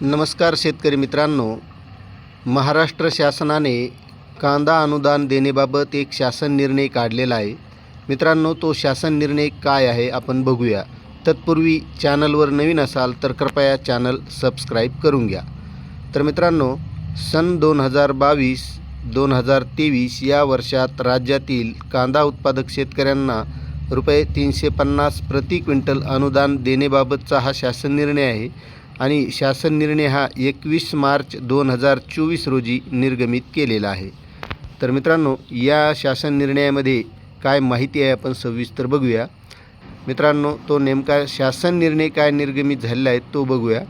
नमस्कार शेतकरी मित्रांनो. महाराष्ट्र शासनाने कांदा अनुदान देण्याबाबत एक शासन निर्णय काढलेला आहे. मित्रांनो तो शासन निर्णय काय आहे आपण बघूया. तत्पूर्वी चॅनलवर नवीन असाल तर कृपया चॅनल सबस्क्राईब करून घ्या. तर मित्रांनो सन दोन हजार बावीस दोन हजार तेवीस या वर्षात राज्यातील कांदा उत्पादक शेतकऱ्यांना रुपये तीनशे पन्नास प्रति क्विंटल अनुदान देण्याबाबतचा हा शासन निर्णय आहे. आणि शासन निर्णय हा एकवीस मार्च दोन हजार चोवीस रोजी निर्गमित केलेला आहे. तर मित्रांनो या शासन निर्णयामध्ये काय माहिती आहे आपण सविस्तर बघूया. मित्रांनो तो नेमका शासन निर्णय काय निर्गमित झालेला आहे तो बघूया.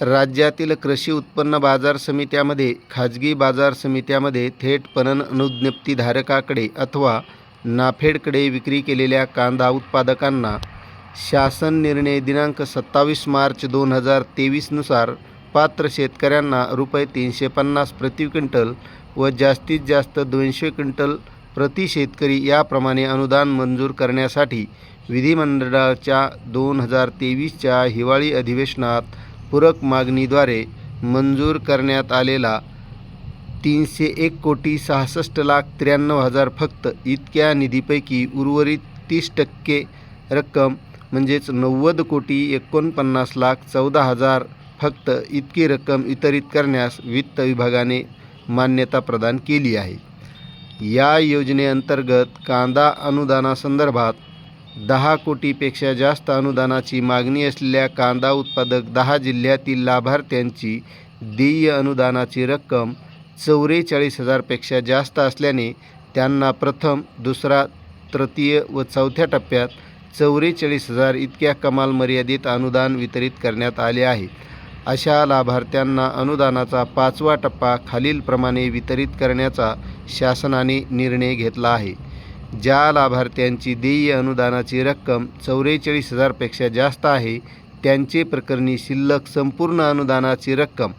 राज्यातील कृषी उत्पन्न बाजार समित्यामध्ये खाजगी बाजार समित्यामध्ये थेट पणन अनुज्ञप्तीधारकाकडे अथवा नाफेडकडे विक्री केलेल्या कांदा उत्पादकांना शासन निर्णय दिनांक सत्तावीस मार्च दोन हजार तेवीसनुसार पात्र शेतकऱ्यांना रुपये तीनशे पन्नास प्रति क्विंटल व जास्तीत जास्त दोनशे क्विंटल प्रति शेतकरी याप्रमाणे अनुदान मंजूर करण्यासाठी विधिमंडळाच्या दोन हजार तेवीसच्या हिवाळी अधिवेशनात पूरक मागणीद्वारे मंजूर करण्यात आलेला तीनशे एक कोटी सहासष्ट लाख त्र्याण्णव हजार फक्त इतक्या निधीपैकी उर्वरित तीस टक्के रक्कम म्हणजेच नव्वद कोटी एकोणपन्नास लाख चौदा हजार फक्त इतकी रक्कम वितरित करण्यास वित्त विभागाने मान्यता प्रदान केली आहे. या योजनेअंतर्गत कांदा अनुदानासंदर्भात दहा कोटीपेक्षा जास्त अनुदानाची मागणी असलेल्या कांदा उत्पादक दहा जिल्ह्यातील लाभार्थ्यांची देय अनुदानाची रक्कम चौवेचाळीस हजारपेक्षा जास्त असल्याने त्यांना प्रथम दुसरा तृतीय व चौथ्या टप्प्यात चौवेचाळीस हजार इतक्या कमाल मर्यादित अनुदान वितरित करण्यात आले आहे. अशा लाभार्थ्यांना अनुदानाचा पाचवा टप्पा खालीलप्रमाणे वितरित करण्याचा शासनाने निर्णय घेतला आहे. ज्या लाभार्थ्यांची देय अनुदानाची रक्कम चौवेचाळीस हजारपेक्षा जास्त आहे त्यांचे प्रकरणी शिल्लक संपूर्ण अनुदानाची रक्कम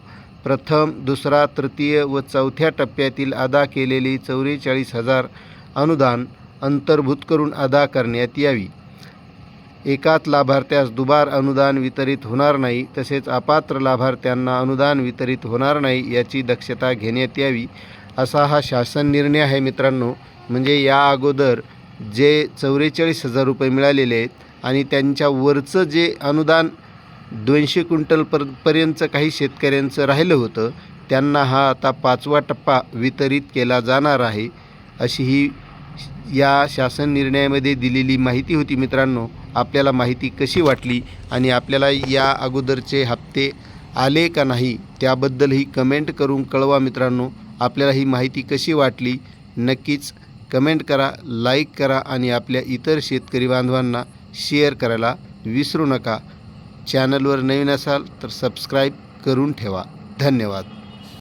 प्रथम दुसरा तृतीय व चौथ्या टप्प्यातील अदा केलेली चौवेचाळीस हजार अनुदान अंतर्भूत करून अदा करण्यात यावी. एकाच लाभार्थ्यास दुबार अनुदान वितरित होणार नाही तसेच अपात्र लाभार्थ्यांना अनुदान वितरित होणार नाही याची दक्षता घेण्यात यावी असा हा शासन निर्णय आहे मित्रांनो. म्हणजे या अगोदर जे चौवेचाळीस हजार रुपये मिळालेले आहेत आणि त्यांच्या वरचं जे अनुदान दोनशे क्विंटल पर पर्यंतचं काही शेतकऱ्यांचं राहिलं होतं त्यांना हा आता पाचवा टप्पा वितरित केला जाणार आहे अशी ही या शासन निर्णयामध्ये दिलेली माहिती होती मित्रांनो. आपल्याला माहिती कशी वाटली आणि आपल्याला या अगोदरचे हप्ते आले का नाही त्याबद्दलही कमेंट करून कळवा मित्रांनो. आपल्याला ही माहिती कशी वाटली नक्कीच कमेंट करा लाईक करा आणि आपल्या इतर शेतकरी बांधवांना शेअर करायला विसरू नका. चॅनलवर नवीन असाल तर सबस्क्राईब करून ठेवा. धन्यवाद.